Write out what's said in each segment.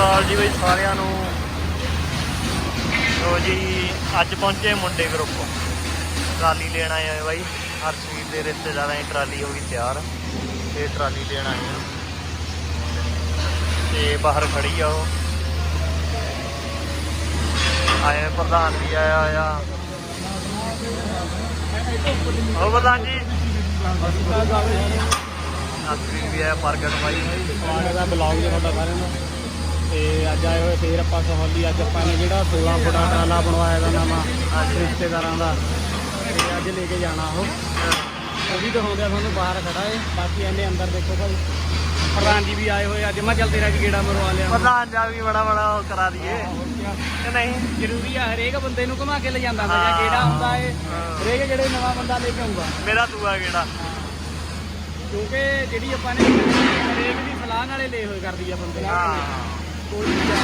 ਅਕਾਲ ਜੀ ਬਈ ਸਾਰਿਆਂ ਨੂੰ। ਲੋ ਜੀ, ਅੱਜ ਪਹੁੰਚੇ ਮੁੰਡੇ ਗਰੁੱਪ ਟਰਾਲੀ ਲੈਣ ਆਏ ਹੋਏ ਬਾਈ। ਹਰਸ਼ਵੀਰ ਦੇ ਰਿਸ਼ਤੇਦਾਰਾਂ ਦੀ ਟਰਾਲੀ ਹੋ ਗਈ ਤਿਆਰ। ਤੇ ਟਰਾਲੀ ਲੈਣ ਆਏ ਆ। ਤੇ ਬਾਹਰ ਖੜੀ ਆ ਉਹ। ਆਏ ਪ੍ਰਧਾਨ ਵੀ ਆਇਆ ਆ ਉਹ ਪ੍ਰਧਾਨ ਜੀ। ਅਸਰੀ ਵੀ ਆਇਆ, ਪ੍ਰਗਟ ਬਾਈ। ਸਵਾਗਤ ਬਲੌਗ ਦੇ ਤੁਹਾਡਾ ਸਾਰਿਆਂ ਦਾ। ਤੇ ਅੱਜ ਆਏ ਹੋਏ ਫੇਰ ਆਪਾਂ ਸਹੌਲੀ ਅੱਜ ਆਪਾਂ ਨੇ ਜਿਹੜਾ 16 ਫੁੱਟਾ ਟਰਾਲਾ ਬਣਵਾਇਆ ਦਾ ਨਵਾਂ ਅੱਜ ਰਿਸ਼ਤੇਦਾਰਾਂ ਦਾ ਤੇ ਅੱਜ ਲੈ ਕੇ ਜਾਣਾ ਉਹ। ਉਹ ਵੀ ਦਿਖਾਉਂਦੇ ਆ ਤੁਹਾਨੂੰ ਬਾਹਰ ਖੜਾ ਏ। ਬਾਕੀ ਇਹਨੇ ਅੰਦਰ ਦੇਖੋ ਭਾਈ। ਪ੍ਰਧਾਨ ਜੀ ਵੀ ਆਏ ਹੋਏ ਅੱਜ। ਮੈਂ ਚੱਲ ਤੇਰਾ ਵੀ ਗੇੜਾ ਮਰਵਾ ਲਿਆ। ਪ੍ਰਧਾਨ ਜਾ ਵੀ ਬੜਾ ਬੜਾ ਉਹ ਕਰਾ ਦਈਏ। ਕਿ ਨਹੀਂ। ਜ਼ਰੂਰੀ ਆ ਹਰੇਕ ਬੰਦੇ ਨੂੰ ਘੁਮਾ ਕੇ ਲੈ ਜਾਂਦਾ ਜਾਂ ਹਾਂ। ਕਿਹੜਾ ਹੁੰਦਾ ਏ। ਹਰੇਕ ਜਿਹੜੇ ਨਵਾਂ ਬੰਦਾ ਲੈ ਕੇ ਆਉਂਦਾ। ਮੇਰਾ ਦੂਆ ਕਿਹੜਾ ਕਿਉਂਕਿ ਜਿਹੜੀ ਆਪਾਂ ਨੇ ਹਰੇਕ ਦੀ ਸਲਾਹ ਨਾਲੇ ਲੈ ਹੋਏ ਕਰਦੀ ਆ ਬੰਦੇ। ਹਾਂ। ਕੋਈ ਚੀਜ਼ ਆ।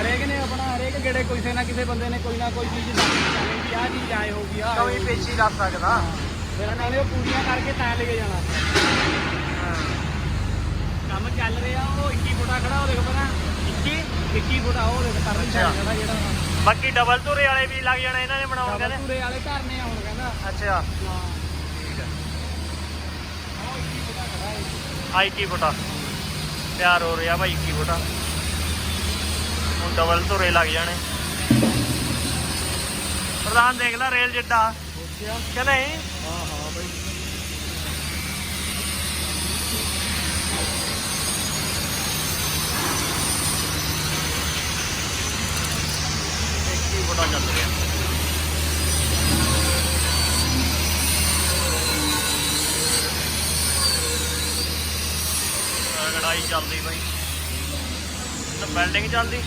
ਹਰੇਕ ਨੇ ਆਪਣਾ ਹਰੇਕ ਗੇੜੇ ਕਿਸੇ ਨਾ ਕਿਸੇ ਬੰਦੇ ਨੇ ਕੋਈ ਨਾ ਕੋਈ ਚੀਜ਼ ਦੱਸਣੀ ਚਾਹੀਦੀ ਵੀ ਆਹ ਚੀਜ਼ ਆਏ ਹੋਊਗੀ ਆਹ ਕਵੀ ਪੇਚੀ ਦੱਸ ਸਕਦਾ। ਫਿਰ ਨਾਲੇ ਉਹ ਪੂਰੀਆਂ ਕਰਕੇ ਤਾਂ ਲੈ ਕੇ ਜਾਣਾ। ਕੰਮ ਚੱਲ ਰਿਹਾ ਉਹ 21 ਫੁੱਟਾ ਖੜਾ ਉਹ ਦੇਖ ਪਹਿਲਾਂ। 21 21 ਫੁੱਟਾ ਉਹ ਦੇਖ ਤਰਨ ਅੱਛਾ। ਖੜਾ ਜਿਹੜਾ ਬਾਕੀ ਡਬਲ ਧੁਰੇ ਵਾਲੇ ਵੀ ਲੱਗ ਜਾਣੇ ਇਹਨਾਂ ਨੇ ਬਣਾਉਣ ਕਹਿੰਦੇ। ਪੂਰੇ ਵਾਲੇ ਘਰ ਨੇ ਹੁਣ ਕਹਿੰਦਾ। ਅੱਛਾ। ਹਾਂ। ਠੀਕ ਹੈ ਉਹ 21 ਫੁੱਟਾ ਖੜਾ ਹੈ ਆ 21 ਫੁੱਟਾ। ਤਿਆਰ ਹੋ ਰਿਹਾ ਭਾਈ 21 ਫੁੱਟਾ। ਹੁਣ ਡਬਲ ਧੁਰੇ ਲੱਗ ਜਾਣੇ। ਪ੍ਰਧਾਨ ਦੇਖ ਲੈ ਰੇਲ ਜਿੱਡਾ। ਕਿ ਨਹੀਂ? ਹਾਂ ਹਾਂ ਬਈ। ਕੀ ਚੱਲ ਰਿਹਾ। ਲੜਾਈ ਚੱਲਦੀ ਬਾਈ। ਤਾਂ ਬਿਲਡਿੰਗ ਚੱਲਦੀ।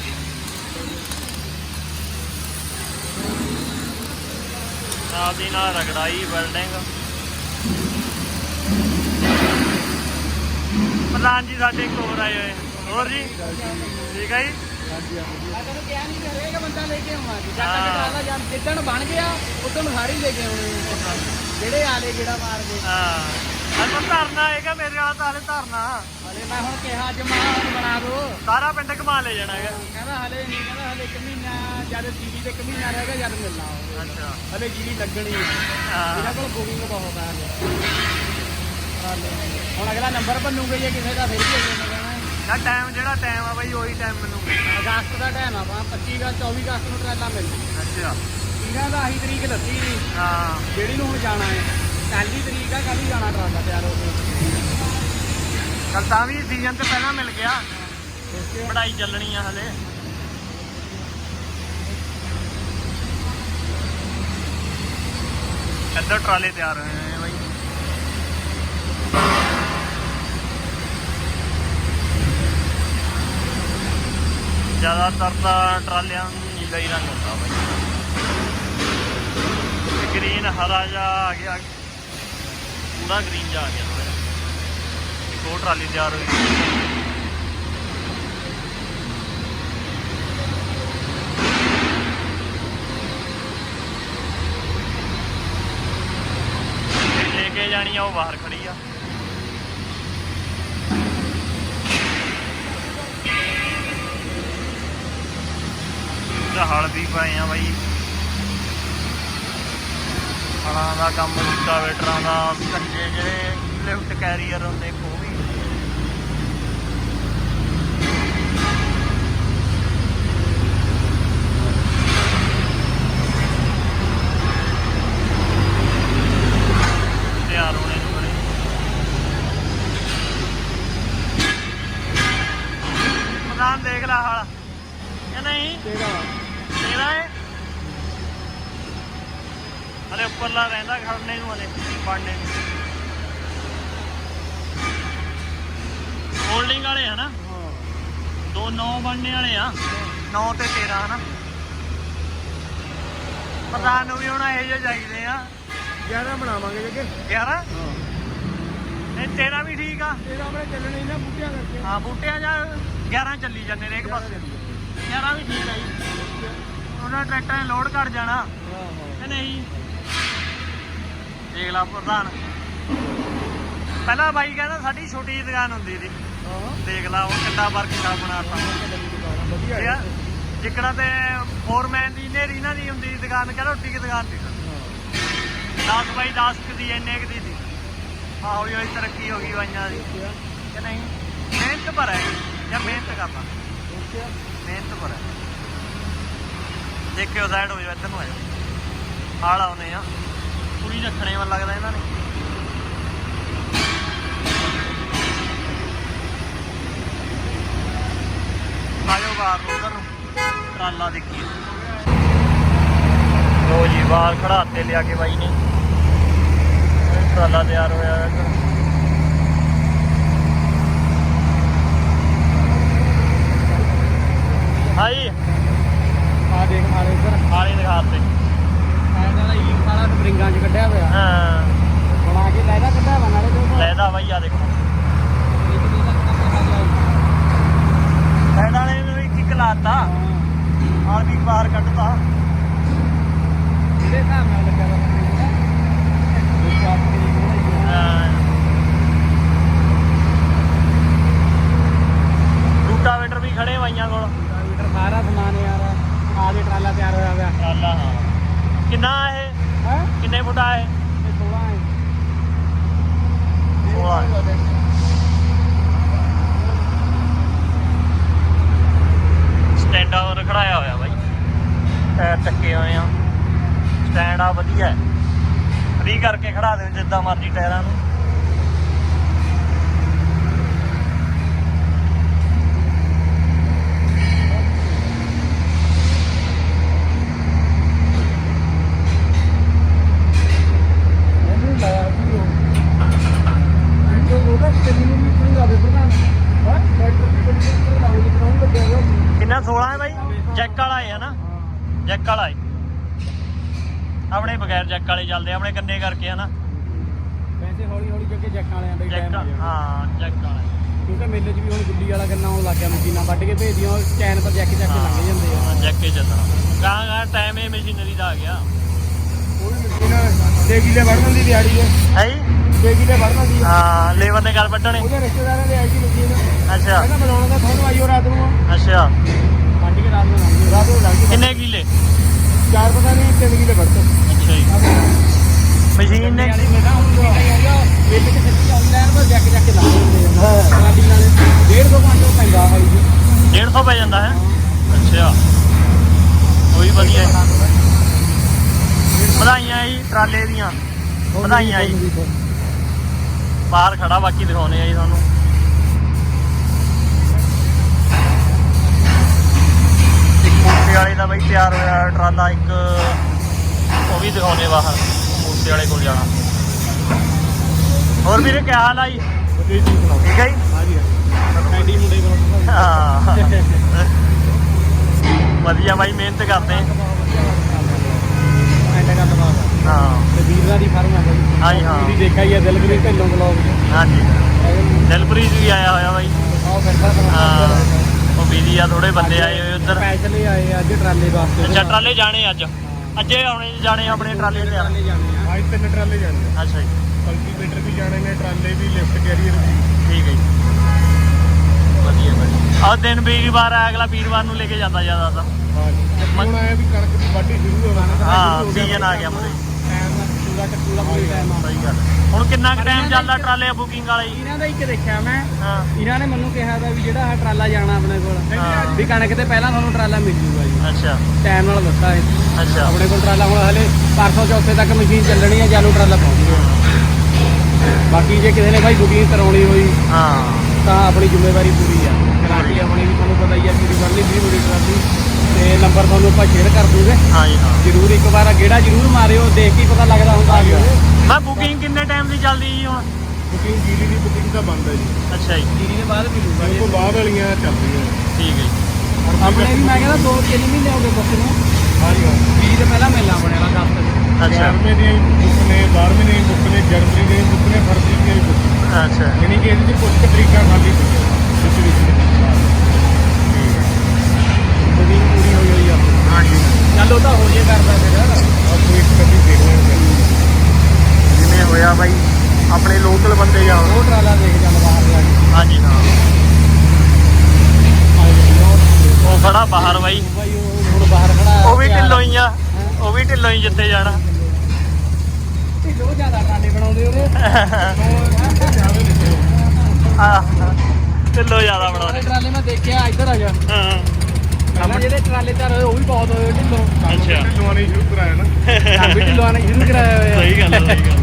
ਨਾਲ ਦੀ ਨਾਲ ਰਗੜਾਈ ਬਿਲਡਿੰਗ ਪ੍ਰਧਾਨ ਜੀ ਸਾਡੇ ਹੋਰ ਆਏ ਹੋਏ ਹੋਰ ਜੀ? ਠੀਕ ਹੈ ਜੀ? ਜਿੱਦਣ ਬਣ ਗਿਆ ਉਦੋਂ ਸਾਰੇ ਲੈ ਕੇ ਆਉਣੇ ਜਿਹੜੇ ਆਲੇ ਜਿਹੜਾ ਮਾਰ ਗਏ ਹਾਂ। ਅਸਾਂ ਧਰਨਾ ਹੈਗਾ ਮੇਰੇ ਵਾਲਾ ਤਾਂ ਹਲੇ ਧਰਨਾ। ਹਲੇ ਮੈਂ ਹੁਣ ਕਿਹਾ ਅੱਜ ਮਾਂ ਹੁਣ ਬਣਾ ਦੋ। ਸਾਰਾ ਪਿੰਡ ਘੁਮਾ ਲੈ ਜਾਣਾ ਹੈਗਾ। ਕਹਿੰਦਾ ਹਲੇ ਨਹੀਂ ਕਹਿੰਦਾ ਹਲੇ ਇੱਕ ਮਹੀਨਾ ਜਦ ਜੀਰੀ ਤੇ ਇੱਕ ਮਹੀਨਾ ਰਹਿ ਗਿਆ ਜਦ ਮਿਲਣਾ ਹੋਵੇ ਅੱਛਾ। ਹਲੇ ਜੀਰੀ ਲੱਗਣੀ ਹੈ ਹਾਂ। ਇਹਨਾਂ ਕੋਲ ਬੁਕਿੰਗ ਬਹੁਤ ਆ ਹਲੇ। ਹਲੇ। ਹੁਣ ਅਗਲਾ ਨੰਬਰ ਭੰਨੂਗੇ ਜੇ ਕਿਸੇ ਦਾ ਫਿਰ ਵੀ ਅਗਲੇ ਨੇ ਕਹਿਣਾ। ਨਾ ਟਾਈਮ ਜਿਹੜਾ ਟਾਈਮ ਆ ਬਾਈ ਉਹੀ ਟਾਈਮ ਮੈਨੂੰ ਮਿਲਣਾ। ਅਗਸਤ ਦਾ ਟਾਈਮ ਆ 25 ਅਗਸਤ 24 ਅਗਸਤ ਨੂੰ ਟਰੇਲਾਂ ਮਿਲਦੀ ਅੱਛਾ। ਇਹਨਾਂ ਦਾ ਆਹੀ ਤਰੀਕ ਦੱਸੀ। ਸੀ ਹਾਂ। ਜਿਹੜੀ ਨੂੰ ਹੁਣ ਜਾਣਾ ਹੈ। ਕੱਲ ਦੀ ਤਰੀਕ ਆ ਕੱਲ ਹੀ ਜਾਣਾ ਟਰਾਲਾ ਤਿਆਰ ਹੋ ਕੇ। ਕੱਲ ਤਾਂ ਵੀ ਸੀਜ਼ਨ ਤੇ ਪਹਿਲਾਂ ਮਿਲ ਗਿਆ। ਪੜਾਈ ਚੱਲਣੀ ਆ ਹਲੇ। ਇੱਧਰ ਟਰਾਲੇ ਤਿਆਰ ਹੋਏ ਨੇ ਬਾਈ। ਜ਼ਿਆਦਾਤਰ ਤਾਂ ਟਰਾਲਿਆਂ ਨੂੰ ਨੀਲਾ ਹੀ ਰੰਗ ਹੁੰਦਾ ਬਾਈ। ਗ੍ਰੀਨ ਹਰਾ ਜਿਹਾ ਆ ਗਿਆ। ਪੂਰਾ ਗ੍ਰੀਨ ਜਿਹਾ ਗਿਆ ਥੋੜਾ ਜਿਹਾ। ਇੱਕ ਹੋਰ ਟਰਾਲੀ ਤਿਆਰ ਹੋਈ ਲੈ ਕੇ ਜਾਣੀ ਆ, ਉਹ ਬਾਹਰ ਖੜੀ ਆ। ਤੇ ਹਲ ਵੀ ਪਾਏ ਆ ਬਾਈ। ਹਲਾਂ ਦਾ ਕੰਮ ਰੂਟਾਵੇਟਰਾਂ ਦਾ ਕੱਚੇ ਜਿਹੜੇ ਲਿਫਟ ਕੈਰੀਅਰ ਹੁੰਦੇ ਉਹ ਵੀ। ਤਿਆਰ ਹੋਣੇ ਨੂੰ ਬਣੇ ਦੇਖ ਲੈ ਹਾਲ। ਇਹ ਨਹੀਂ? ਤੇਰਾ। ਤੇਰਾ ਹੈ ਹਲੇ ਉੱਪਰਲਾ ਰਹਿੰਦਾ ਖੜਨੇ ਨੂੰ ਹਲੇ ਪੜਨੇ ਨੂੰ। ਹੋਲਡਿੰਗ ਵਾਲੇ ਹਨਾ ਦੋ 9 ਬਣਨੇ ਵਾਲੇ ਆ। 9 ਤੇ 13 ਹਨਾ। ਪ੍ਰਧਾਨ ਨੂੰ ਵੀ ਹੁਣ ਇਹ ਜਿਹੇ ਚਾਹੀਦੇ ਆ। 11 ਬਣਾਵਾਂਗੇ ਜੇ 11 ਹਾਂ। ਨਹੀਂ 13 ਵੀ ਠੀਕ ਆ। ਤੇਰਾ ਆਪਣੇ ਚੱਲਣੇ ਇਹਨਾਂ ਬੂਟਿਆਂ ਕਰਕੇ। ਹਾਂ ਬੂਟਿਆਂ ਜਾਂ 11 ਚੱਲੀ ਜਾਂਦੇ ਨੇ ਇੱਕ ਪਾਸੇ। 11 ਵੀ ਠੀਕ ਆ ਜੀ। ਉਹਨਾਂ ਟਰੈਕਟਰਾਂ ਨੇ ਲੋਡ ਘਟ ਜਾਣਾ। ਹਾਂ ਹਾਂ। ਕਿ ਨਹੀਂ? ਦੇਖ ਲਾ ਪ੍ਰਧਾਨ। ਪਹਿਲਾਂ ਬਾਈ ਕਹਿੰਦਾ ਸਾਡੀ ਛੋਟੀ ਜਿਹੀ ਦੁਕਾਨ ਹੁੰਦੀ ਸੀ। ਦੇਖ ਲਾ ਉਹ ਕਿੱਡਾ ਵਰਕਸ਼ਾਪ ਬਣਾਤਾ ਵਧੀਆ ਜਿੱਕਣਾ ਤੇ ਫੋਰਮੈਨ ਦੀ ਨੇਰੀ ਇਹਨਾਂ ਦੀ ਹੁੰਦੀ ਦੁਕਾਨ ਕਹਿੰਦਾ ਰੋਟੀ ਦੀ ਦੁਕਾਨ ਸੀ? 10 ਬਾਈ 10 ਕੁ ਦੀ ਇੰਨੇ ਕੁ ਦੀ ਸੀ। ਆਹ ਹੌਲੀ ਹੌਲੀ ਤਰੱਕੀ ਹੋ ਗਈ ਬਾਈਆਂ ਦੀ। ਕਿ ਨਹੀਂ? ਮਿਹਨਤ ਪਰ ਹੈ। ਜਾਂ ਮਿਹਨਤ ਕਰਨਾ ਮਿਹਨਤ ਪਰ ਹੈ। ਦੇਖਿਓ ਸਾਈਡ ਹੋ ਜਾਓ ਇੱਧਰ ਨੂੰ ਆ ਜਾਓ। ਹਾਲ ਆਉਨੇ ਆ। ਪੂਰੀ ਰੱਖਣੇ ਮਨ ਲੱਗਦਾ ਇਹਨਾਂ ਨੇ। ਆਜੋ ਬਾਹਰ ਨੂੰ ਉਧਰ ਨੂੰ। ਟਰਾਲਾ ਦੇਖੀਏ। ਲੋ ਜੀ, ਬਾਹਰ ਖੜਾਤੇ ਲਿਆ ਕੇ ਬਾਈ ਨੇ। ਟਰਾਲਾ ਤਿਆਰ ਹੋਇਆ ਹੈ ਇੱਧਰ ਹਾਈ ਆ ਦੇਖ ਮਾਰੇ ਇੱਧਰ ਹਾਲੇ ਦਿਖਾਤੇ ਐਡਾ ਦਾ ਈਕ ਸਾਰਾ ਸਪਰਿੰਗਾਂ 'ਚ ਕੱਢਿਆ ਹੋਇਆ ਹਾਂ ਬਣਾ ਕੇ ਲੈਦਾ ਕੱਢਿਆ ਵਾ ਨਾਲੇ ਤੋਂ ਲੈਦਾ ਬਾਈ ਆ ਦੇਖੋ ਇੱਕ ਦੀ ਦਾ ਕੱਢਿਆ ਹੋਇਆ ਸਾਈਡ ਵਾਲੇ ਨੂੰ ਇੱਕ ਇੱਕ ਲਾਤਾ ਆਲ ਵੀ ਬਾਹਰ ਕੱਢਤਾ ਇਹਦੇ ਹਿਸਾਬ ਨਾਲ ਲੱਗਾ ਵਾ ਇਹ ਚਾਪ ਦੀ ਬਣਾਈ ਹੈ ਹਾਂ। ਰੂਟਾਵੇਟਰ ਵੀ ਖੜੇ ਬਾਈਆਂ ਕੋਲ ਮੀਟਰ ਸਾਰਾ ਸਮਾਨ ਯਾਰ ਆ ਦੇ ਟਰਾਲਾ ਤਿਆਰ ਹੋਇਆ ਹੋਇਆ ਟਰਾਲਾ ਹਾਂ ਕਿੰਨਾ ਇਹ ਹੈ ਕਿੰਨੇ ਫੁੱਟ ਆ ਇਹ ਇਹ 16 ਹੈ 16 ਸਟੈਂਡ ਆਵਰ ਖੜਾਇਆ ਹੋਇਆ ਬਾਈ ਟਾਇਰ ਚੱਕੇ ਹੋਏ ਆ ਸਟੈਂਡ ਆ ਵਧੀਆ ਹੈ ਫ੍ਰੀ ਕਰਕੇ ਖੜਾ ਦਿਓ ਜਿੱਦਾਂ ਮਰਜ਼ੀ ਟਾਇਰਾਂ ਨੂੰ ਇਹਨੂੰ ਲਾਇਆ ਸੀ ਉਹ ਇਹ ਉਹਦਾ ਤੈਨੂੰ ਵੀ ਕੋਈ ਲਾਵੇ ਪ੍ਰਧਾਨ ਹਾਂ ਟਰੈਕਟਰ ਦੀ ਕੰਡੀਸ਼ਨ ਲਾਉਂ ਦੀ ਕਰਾਉਂ ਲੱਗਿਆ ਹੋਇਆ ਕਿੰਨਾ 16 ਹੈ ਬਾਈ ਜੈਕ ਵਾਲਾ ਹੈ ਨਾ ਜੈਕ ਵਾਲਾ ਹੈ ਆਪਣੇ ਬਗੈਰ ਜੈਕ ਵਾਲੇ ਚੱਲਦੇ ਆ, ਆਪਣੇ ਕੰਨੇ ਕਰਕੇ ਹਨਾ? ਵੈਸੇ ਹੌਲੀ ਹੌਲੀ ਕਿਉਂਕਿ ਜੱਕਾਂ ਵਾਲਿਆਂ ਦਾ ਜੈਕ ਟਾਈਮ ਆ ਜਾਣਾ ਹਾਂ ਜੈਕ ਵਾਲਾ ਕਿਉਂਕਿ ਮੇਲੇ 'ਚ ਵੀ ਹੁਣ ਗੁੱਲੀ ਵਾਲਾ ਗੰਨਾ ਆਉਣ ਲੱਗ ਗਿਆ ਮਸ਼ੀਨਾਂ ਵੱਢ ਕੇ ਭੇਜਦੀਆਂ ਉਹ ਚੈਨ ਪਰ ਜੱਕ ਜੱਕ ਲੰਘ ਜਾਂਦੇ ਆ। ਹਾਂ ਜੈਕ ਕੇ ਚੱਲਣਾ। ਗਾਂ ਗਾਂ ਟਾਈਮ ਇਹ ਮਸ਼ੀਨਰੀ ਦਾ ਆ ਗਿਆ। ਕੋਈ ਮਸ਼ੀਨ 6 ਕਿਲੇ ਵੱਢਣ ਦੀ ਦਿਹਾੜੀ ਹੈ ਹੈ ਜੀ? 6 ਕਿਲੇ ਵੱਢਣ ਦੀ ਹਾਂ ਲੇਬਰ ਨੇ ਗੱਲ ਵੱਢਣੇ। ਉਹਦੇ ਰਿਸ਼ਤੇਦਾਰਾਂ ਦੇ ਆਈ ਸੀ ਮਸ਼ੀਨ। ਅੱਛਾ। ਕਹਿੰਦਾ ਬਣਾਉਣਾ ਤਾਂ ਤੁਹਾਨੂੰ ਆਈਓ ਰਾਤ ਨੂੰ ਅੱਛਾ। ਵੱਢ ਕੇ ਰਾਤ ਨੂੰ ਲਾਉਂਦੇ ਰਾਤ ਨੂੰ ਲੱਗ ਕਿੰਨੇ ਕਿੱਲੇ? ਚਾਰ ਪਤਾ ਨਹੀਂ ਤਿੰਨ ਕਿਲੇ ਵੱਢਦੇ ਅੱਛਾ ਜੀ ਮਸ਼ੀਨ ਨੇ। ਵੇਲੇ ਕੇ ਸੱਚੀ ਆਨਲਾਈਨ ਪਰ ਜੱਕ ਜੱਕ ਲਾ ਦਿੰਦੇ ਆ ਟਰਾਲੀ ਨਾਲ 1.5 ਘੰਟੇ ਪੈਂਦਾ ਹਾਈ ਜੀ 150 ਪੈ ਜਾਂਦਾ ਹੈ। ਅੱਛਾ। ਉਹ ਵਧੀਆ ਵਧਾਈਆਂ ਜੀ ਟਰਾਲੇ ਦੀਆਂ। ਵਧਾਈਆਂ ਜੀ। ਬਾਹਰ ਖੜਾ ਬਾਕੀ ਦਿਖਾਉਣੇ ਆ ਜੀ ਤੁਹਾਨੂੰ। ਇੱਕ ਮੂਸੇ ਵਾਲੇ ਦਾ ਬਈ ਤਿਆਰ ਹੋਇਆ ਟਰਾਲਾ, ਇੱਕ ਉਹ ਵੀ ਦਿਖਾਉਣੇ ਬਾਹਰ ਮੂਸੇ ਵਾਲੇ ਕੋਲ ਜਾਣਾ। ਹੋਰ ਵੀਰੇ ਕਿਆ ਹਾਲ ਆ ਜੀ? ਠੀਕ ਹੈ ਜੀ? ਹਾਂਜੀ ਕੈਂਡੀ ਮੁੰਡੇ ਕੋਲ। ਹਾਂ। ਵਧੀਆ ਬਾਈ ਮਿਹਨਤ ਕਰਦੇ। ਐਂਡ ਹਾਂ। ਤੇ ਵੀਰਾਂ ਦੀ ਫਰਮ ਆ ਬਾਈ। ਹਾਂਜੀ, ਹਾਂ। ਤੁਸੀਂ ਦੇਖਿਆ ਹੀ ਆ ਦਿਲਪ੍ਰੀਤ ਢਿੱਲੋਂ ਬਲੌਗ ਹਾਂਜੀ। ਦਿਲਪ੍ਰੀਤ ਵੀ ਆਇਆ ਹੋਇਆ ਬਾਈ। ਹਾਂ। ਉਹ ਆ ਥੋੜੇ ਬੰਦੇ ਆਏ ਹੋਏ ਉਧਰ। ਸਪੈਸ਼ਲ ਹੀ ਆਏ ਅੱਜ ਟਰਾਲੇ ਵਾਸਤੇ। ਅੱਛਾ ਟਰਾਲੇ ਜਾਣੇ ਅੱਜ? ਅੱਜੇ ਆਉਣੇ ਜਾਣੇ ਆਪਣੇ ਟਰਾਲੇ ਤੇ ਜਾਣੇ ਆ। ਅੱਜ ਤਿੰਨ ਟਰਾਲੇ ਜਾਣੇ ਆ। ਅੱਛਾ ਜੀ। ਕਲਟੀਵੇਟਰ ਵੀ ਜਾਣੇ ਨੇ ਟਰਾਲੇ ਵੀ ਲਿਫਟ ਕੈਰੀਅਰ ਵੀ। ਠੀਕ ਹੈ ਜੀ। ਵਧੀਆ ਵਧੀਆ। ਆ ਦਿਨ ਵੀਰਵਾਰ ਆ ਅਗਲਾ ਵੀਰਵਾਰ ਨੂੰ ਲੈ ਕੇ ਜਾਂਦਾ ਜ਼ਿਆਦਾ ਤਾਂ। ਹਾਂ ਜੀ। ਹੁਣ ਆਇਆ ਵੀ ਕਣਕ ਦੀ ਵਾਢੀ ਸ਼ੁਰੂ ਹੋਣਾ ਹਾਂ ਸੀਜ਼ਨ ਆ ਗਿਆ ਮੁੰਡੇ ਟਾਈਮ ਦਾ ਕੋਈ ਟਾਈਮ ਆ। ਸਹੀ ਗੱਲ ਹੁਣ ਕਿੰਨਾ ਕੁ ਟਾਈਮ ਚੱਲਦਾ ਟਰਾਲੇ ਬੁਕਿੰਗ ਵਾਲਾ ਜੀ? ਇਹਨਾਂ ਦਾ ਇੱਕ ਦੇਖਿਆ ਮੈਂ। ਹਾਂ। ਇਹਨਾਂ ਨੇ ਮੈਨੂੰ ਕਿਹਾ ਦਾ ਵੀ ਜਿਹੜਾ ਆਹ ਟਰਾਲਾ ਜਾਣਾ ਆਪਣੇ ਕੋਲ ਹਾਂ। ਵੀ ਕਣਕ ਤੇ ਪਹਿਲਾਂ ਤੁਹਾਨੂੰ ਟਰਾਲਾ ਮਿਲ ਜੂਗਾ ਜੀ। ਅੱਛਾ। ਟਾਈਮ ਨਾਲ ਦੱਸਾ ਹੈ ਅੱਛਾ। ਆਪਣੇ ਕੋਲ ਟਰਾਲਾ ਹੁਣ ਹਲੇ ਪਰਸੋਂ ਚੌਥੇ ਤੱਕ ਮਸ਼ੀਨ ਚੱਲਣੀ ਹੈ ਟਰਾਲਾ ਪਹੁੰਚ ਗਿਆ। ਬਾਕੀ ਜੇ ਕਿਸੇ ਨੇ ਭਾਈ ਬੁਕਿੰਗ ਕਰਾਉਣੀ ਹੋਈ ਹਾਂ। ਤਾਂ ਆਪਣੀ ਜ਼ਿੰਮੇਵਾਰੀ ਪੂਰੀ ਆ। ਗਾਰੰਟੀ ਆਪਣੀ ਵੀ ਤੁਹਾਨੂੰ ਪਤਾ ਹੀ ਆ ਪੂਰੀ ਬਣਨੀ 20 ਮਿੰਟ ਟਰਾਲੀ ਤੇ ਨੰਬਰ ਤੁਹਾਨੂੰ ਆਪਾਂ ਸ਼ੇਅਰ ਕਰ ਦੂਗੇ। ਹਾਂ ਜੀ ਹਾਂ। ਜਰੂਰ ਇੱਕ ਵਾਰ ਗੇੜਾ ਜਰੂਰ ਮਾਰਿਓ ਦੇਖ ਕੇ ਹੀ ਪਤਾ ਲੱਗਦਾ ਹੁੰਦਾ ਆ ਮੈਂ ਬੁਕਿੰਗ ਕਿੰਨੇ ਟਾਈਮ ਦੀ ਚੱਲਦੀ ਜੀ ਹੁਣ? ਬੁਕਿੰਗ ਜੀਰੀ ਦੀ ਬੁਕਿੰਗ ਤਾਂ ਬੰਦ ਹੈ ਜੀ। ਅੱਛਾ ਜੀ। ਜੀਰੀ ਦੇ ਬਾਅਦ ਮਿਲੂਗਾ ਇਸ ਤੋਂ ਬਾਅਦ ਵਾਲੀਆਂ ਚੱਲ ਰਹੀਆਂ ਠੀਕ ਹੈ ਜੀ। ਆਪਣੇ ਵੀ ਮੈਂ ਕਹਿੰਦਾ 2-3 ਮਹੀਨੇ ਹੋ ਗਏ ਬੁੱਕ ਨੂੰ। ਹਾਂ। ਜੀ ਹਾਂ ਦੇ ਪਹਿਲਾਂ ਮਿਲਣਾ ਬਣਿਆ ਅਗਸਤ ਚ ਅੱਛਾ। ਗਿਆਰਵੇਂ ਦੀਆਂ ਵੀ ਬੁੱਕ ਨੇ 12ਵੇਂ ਦੀਆਂ ਵੀ ਬੁੱਕ ਨੇ ਜਨਵਰੀ ਵੀ ਬੁੱਕ ਨੇ ਫਰਵਰੀ ਵੀ ਬੁੱਕ ਅੱਛਾ। ਯਾਨੀ ਕਿ ਇਹਦੇ 'ਚ ਕੁਝ ਤਰੀਕਾਂ ਖਾਲੀ ਪਈਆਂ ਵਿੱਚ ਵਿੱਚ ਹੋਈ ਆ ਹਾਂ ਜੀ ਚੱਲ ਉਹ ਤਾਂ ਹੋ ਜੇ ਕਰਦਾ ਫਿਰ। ਆਪੋ ਇੱਕ ਕਦੀ ਦੇਖ ਲੈਣਗੇ। ਜਿਵੇਂ ਹੋਇਆ ਬਾਈ ਆਪਣੇ ਲੋਕਲ ਬੰਦੇ ਜਾਣ ਉਹ ਟਰਾਲਾ ਦੇਖ ਚੱਲ ਬਾਹਰ ਜਾ ਕੇ। ਹਾਂਜੀ ਹਾਂ। ਆਏ ਜੀ ਉਹ ਖੜਾ ਬਾਹਰ ਬਾਈ। ਬਾਈ ਉਹ ਹੁਣ ਬਾਹਰ ਖੜਾ ਹੈ ਉਹ ਵੀ ਢਿੱਲੋਂ ਹੀ ਆ। ਉਹ ਵੀ ਢਿੱਲੋਂ ਹੀ ਜਿੱਥੇ ਜਾਣਾ। ਢਿੱਲੋਂ ਜ਼ਿਆਦਾ ਟਰਾਲੇ ਬਣਾਉਂਦੇ ਉਹਨੇ ਆਹ, ਢਿੱਲੋਂ ਜ਼ਿਆਦਾ ਬਣਾਉਂਦੇ। ਟਰਾਲੇ ਮੈਂ ਦੇਖਿਆ ਇੱਧਰ ਆ ਜਾ। ਹਾਂ। ਪਹਿਲਾਂ ਜਿਹੜੇ ਟਰਾਲੇ ਧਰ ਹੋਏ ਉਹ ਵੀ ਬਹੁਤ ਹੋਏ ਢਿੱਲੋਂ। ਅੱਛਾ। ਢਿੱਲੋਂ ਨੇ ਸ਼ੁਰੂ ਕਰਾਇਆ ਨਾ। ਵੀ ਢਿੱਲੋਂ ਨੇ ਸ਼ੁਰੂ ਕਰਾਇਆ ਹੋਇਆ। ਸਹੀ ਗੱਲ ਹੈ ਸਹੀ ਗੱਲ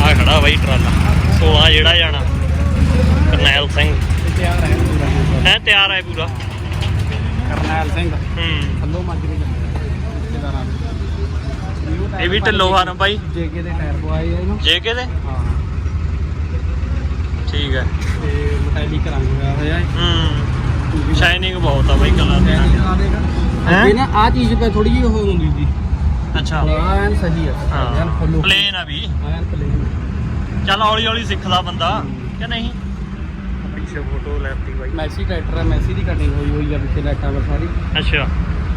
ਆ। ਖੜਾ ਬਾਈ ਟਰਾਲਾ। 16 ਜਿਹੜਾ ਜਾਣਾ ਕਰਨੈਲ ਸਿੰਘ। ਤਿਆਰ ਹੈ ਪੂਰਾ। ਹੈ ਤਿਆਰ ਹੈ ਪੂਰਾ। ਕਰਨੈਲ ਸਿੰਘ। ਹੂੰ। ਥੱਲੋਂ ਕੇ ਜਾਂਦੇ ਇਹ ਵੀ ਢਿੱਲੋਂ ਫਾਰਮ ਬਾਈ। ਜੇਕੇ ਦੇ ਟਾਇਰ ਪਵਾਏ ਆ ਇਹਨੂੰ। ਜੇ ਕੇ ਦੇ? ਹਾਂ। ਠੀਕ ਹੈ। ਤੇ ਮਟੈਲਿਕ ਰੰਗ ਹੋਇਆ ਹੋਇਆ ਹੈ ਹੂੰ ਸ਼ਾਈਨਿੰਗ ਬਹੁਤ ਆ ਬਾਈ ਕਲਰ ਦੀ। ਹੈਂ? ਅੱਗੇ ਨਾ ਆ ਚੀਜ਼ ਪੇ ਥੋੜੀ ਜਿਹੀ ਉਹ ਹੁੰਦੀ ਸੀ। ਅੱਛਾ। ਆ ਐਨ ਸਹੀ ਹੈ ਹਾਂ ਫੁੱਲ ਪਲੇਨ ਆ ਵੀ। ਐਨ ਪਲੇਨ ਚੱਲ ਹੌਲੀ ਹੌਲੀ ਸਿੱਖਦਾ ਬੰਦਾ ਕਿ ਨਹੀਂ? ਪਿੱਛੇ ਫੋਟੋ ਲੈਤੀ ਬਾਈ। ਮੈਸੀ ਟਰੈਕਟਰ ਹੈ ਮੈਸੀ ਦੀ ਕਟਿੰਗ ਹੋਈ ਹੋਈ ਆ ਪਿੱਛੇ ਲਾਈਟਾਂ ਪਰ ਸਾਰੀ। ਅੱਛਾ।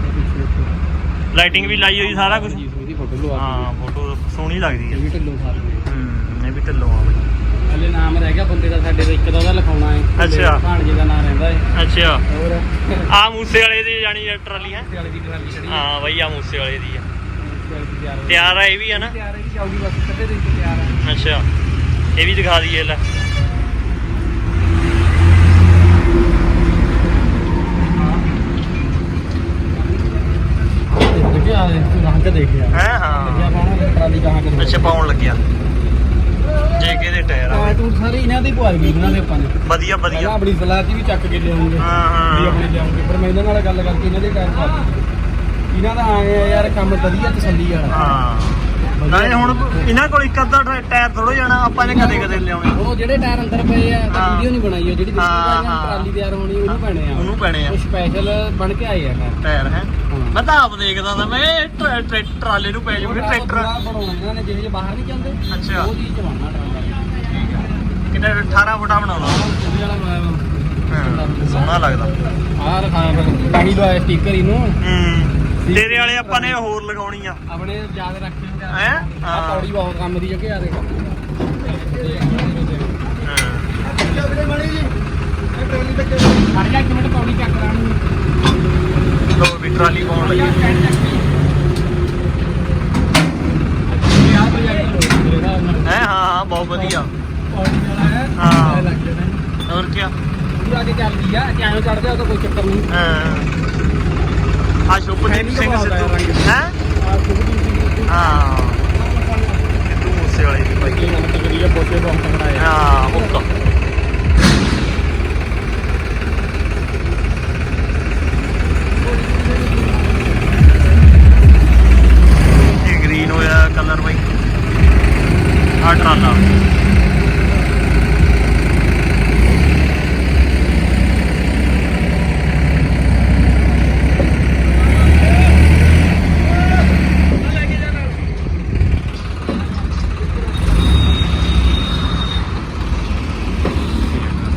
ਪਿੱਛੇ ਲਾਈਟਿੰਗ ਵੀ ਲਾਈ ਹੋਈ ਸਾਰਾ ਕੁਝ ਜੀ ਉਹਦੀ ਫੋਟੋ ਲਵਾ ਹਾਂ ਫੋਟੋ ਸੋਹਣੀ ਲੱਗਦੀ ਇਹ ਹੈ ਵੀ ਢਿੱਲੋਂ ਸਾਰੇ। ਹੂੰ ਇਹ ਵੀ ਢਿੱਲੋਂ ਆ ਬਾਈ। ਹਲੇ ਨਾਮ ਰਹਿ ਗਿਆ ਬੰਦੇ ਦਾ ਸਾਡੇ ਦਾ ਇੱਕ ਦਾ ਉਹਦਾ ਲਿਖਾਉਣਾ ਹੈ। ਅੱਛਾ। ਭਾਣਜੇ ਦਾ ਨਾਮ ਰਹਿੰਦਾ ਹੈ। ਅੱਛਾ। ਹੋਰ? ਆ ਮੂਸੇ ਵਾਲੇ ਦੀ ਜਾਣੀ ਹੈ ਟਰਾਲੀ ਹੈ? ਵਾਲੀ ਦੀ ਟਰਾਲੀ ਖੜੀ ਹੈ। ਹਾਂ ਬਈ ਆ ਮੂਸੇ ਵਾਲੇ ਦੀ ਆ ਤਿਆਰ ਹੋ। ਤਿਆਰ ਆ ਇਹ ਵੀ ਹੈ ਨਾ? ਤਿਆਰ ਹੈ ਜੀ ਜਾਊਗੀ ਬਸ ਕੱਢੇ ਦੇ ਵਿੱਚ ਤਿਆਰ ਹੈ। ਅੱਛਾ। ਇਹ ਵੀ ਦਿਖਾ ਦਈਏ ਲੈ। ਦੇਖੇ ਆ ਤੂੰ ਰੰਗ ਦੇਖਿਆ। ਹੈ ਹਾਂ। ਟਰਾਲੀ ਕਹਾਂ ਕਰ ਅੱਛਾ ਪਾਉਣ ਲੱਗਿਆ। ਜੇ ਕੇ ਦੇ ਟਾਇਰ ਆ ਤੂੰ ਸਾਰੇ ਇਹਨਾਂ ਦੇ ਪੁਆਲ ਗਈ ਇਹਨਾਂ ਦੇ ਆਪਾਂ ਨੇ। ਵਧੀਆ ਪਹਿਲਾਂ ਵਧੀਆ ਆਪਣੀ ਸਲਾਹ ਸੀ ਵੀ ਚੱਕ ਕੇ ਲਿਆਉਂਗੇ ਹਾਂ, ਹਾਂ। ਵੀ ਆਪਣੇ ਲਿਆਉਂਗੇ ਪਰ ਮੈਂ ਇਹਨਾਂ ਨਾਲ ਗੱਲ ਕਰਕੇ ਇਹਨਾਂ ਦੇ ਟਾਇਰ ਪਾ ਦਿੱਤੇ ਇਹਨਾਂ ਦਾ ਆਏ ਆ ਯਾਰ ਕੰਮ ਵਧੀਆ ਤਸੱਲੀ ਵਾਲਾ। ਹਾਂ। ਨਾਲੇ ਹੁਣ ਇਹਨਾਂ ਕੋਲ ਇੱਕ ਅੱਧਾ ਟਾ- ਟਾਇਰ ਥੋੜੋ ਜਾਣਾ ਆਪਾਂ ਨੇ ਕਦੇ ਕਦੇ ਲਿਆਉਣੇ। ਉਹ ਜਿਹੜੇ ਟਾਇਰ ਅੰਦਰ ਪਏ ਆ ਤਾਂ ਹਾਂ। ਵੀਡੀਓ ਨਹੀਂ ਬਣਾਈ ਹੈ ਜਿਹੜੀ ਹਾਂ, ਦੂਜੀ ਹਾਂ। ਟਰਾਲੀ ਤਿਆਰ ਹੋਣੀ ਉਹਨੂੰ ਪੈਣੇ ਆ। ਉਹਨੂੰ ਪੈਣੇ ਆ। ਉਹ ਸਪੈਸ਼ਲ ਬਣ ਕੇ ਆਏ ਆ ਟਾਇਰ ਟਾਇਰ ਹੈ? ਹਾਂ। ਮੈਂ ਤਾਂ ਆਪ ਦੇਖਦਾ ਤਾਂ ਮੈਂ ਇਹ ਟਰੈ- ਟਰੈ- ਟਰਾਲੇ ਨੂੰ ਪੈ ਜਾਊਗੇ ਟਰੈਕਟਰ। ਬਣਾਉਣਾ ਇਹਨਾਂ ਨੇ ਜਿਹੇ ਜਿਹੇ ਬਾਹਰ ਨਹੀਂ ਜਾਂਦੇ ਅੱਛਾ। ਉਹ ਚੀਜ਼ ਚ ਬਣਨਾ ਕਿੰਨੇ 18 ਫੁੱਟਾ ਬਣਾਉਣਾ। ਉਹਦੇ ਵਾਲਾ ਬਣਾਇਆ ਹਾਂ ਸੋਹਣਾ ਲੱਗਦਾ। ਆ ਰਖਾਇਆ ਫਿਰ ਤਾਂ ਹੀ ਲਵਾਇਆ ਸਟicker ਇਹਨੂੰ ਹੂੰ ਤੇਰੇ ਵਾਲੇ ਆਪਾਂ ਨੇ ਹੋਰ ਲਗਾਉਣੀ ਆ। ਆਪਣੇ ਯਾਦ ਰੱਖੇ ਹੈਂ? ਆ। ਪੌੜੀ ਬਹੁਤ ਕੰਮ ਦੀ ਜਗ੍ਹਾ ਆ ਦੇਖ। ਹਾਂ। ਖੜ ਜਾ ਇੱਕ ਮਿੰਟ ਪੌੜੀ ਚੱਕ ਰਾਣੀ ਲੋ ਵੀ ਟਰਾਲੀ ਪਾਉਣ ਲੱਗੀ। ਹੈ? ਹਾਂ ਹਾਂ ਬਹੁਤ ਵਧੀਆ। ਹਾਂ। ਹੋਰ ਕੀ ਪੂਰਾ ਕੇ ਚੱਲਦੀ ਆ। ਕਿਉਂ ਚੜਦੇ ਆ ਤਾਂ ਕੋਈ ਚੱਕਰ ਨਹੀਂ। ਹਾਂ। ਆ ਸ਼ੁਭਦੀਪ ਸਿੰਘ ਸਿੱਧੂ। ਹੈ। ਹੈ? ਆ ਸੁਭਦੀਪ ਸਿੰਘ ਹਾਂ। ਸਿੱਧੂ ਮੂਸੇ ਵਾਲੇ ਦੀ ਭਾਈ। ਬੱਚੇ ਨਾਲ ਤਕੜੀ ਆ ਬੋਤੇ ਬਹੁਤ ਤਕੜਾ ਆ। ਹਾਂ ਹੁੱਕ ਇਹ ਗ੍ਰੀਨ ਹੋਇਆ ਕਲਰ ਬਾਈ। ਆ ਟਰਾਲਾ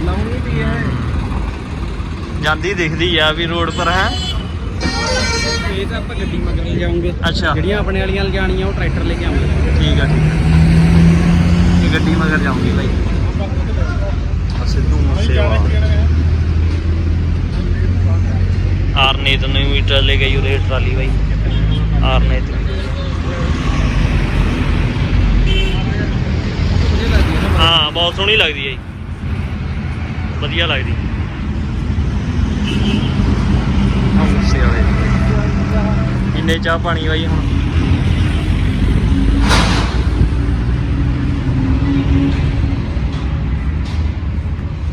ਲਾਉਣੀ ਵੀ ਹੈ ਜਾਂਦੀ ਦਿਖਦੀ ਆ ਵੀ ਰੋਡ ਪਰ ਹੈ। ਇਹ ਤਾਂ ਆਪਾਂ ਗੱਡੀ ਮਗਰ ਲੈ ਜਾਵਾਂਗੇ ਅੱਛਾ। ਜਿਹੜੀਆਂ ਆਪਣੇ ਵਾਲੀਆਂ ਲਿਜਾਣੀਆਂ ਉਹ ਟਰੈਕਟਰ ਲੈ ਕੇ ਆਵਾਂਗੇ। ਠੀਕ ਆ ਠੀਕ ਆ। ਇਹ ਗੱਡੀ ਮਗਰ ਜਾਊਂਗੀ ਬਾਈ। ਆ ਸਿੱਧੂ ਮੂਸੇਵਾਲਾ। ਆਰਨੇਤ ਨੂੰ ਵੀ ਟਰਾਲੇ ਗਈ ਉਹਦੇ ਟਰਾਲੀ ਬਾਈ। ਆਰਨੇਤ ਹਾਂ ਬਹੁਤ ਸੋਹਣੀ ਲੱਗਦੀ ਹੈ ਜੀ। ਵਧੀਆ ਲੱਗਦੀ ਆ ਮੂਸੇ ਵਾਲੇ ਦੀ। ਇੰਨੇ ਚਾਹ ਪਾਣੀ ਬਾਈ ਹੁਣ।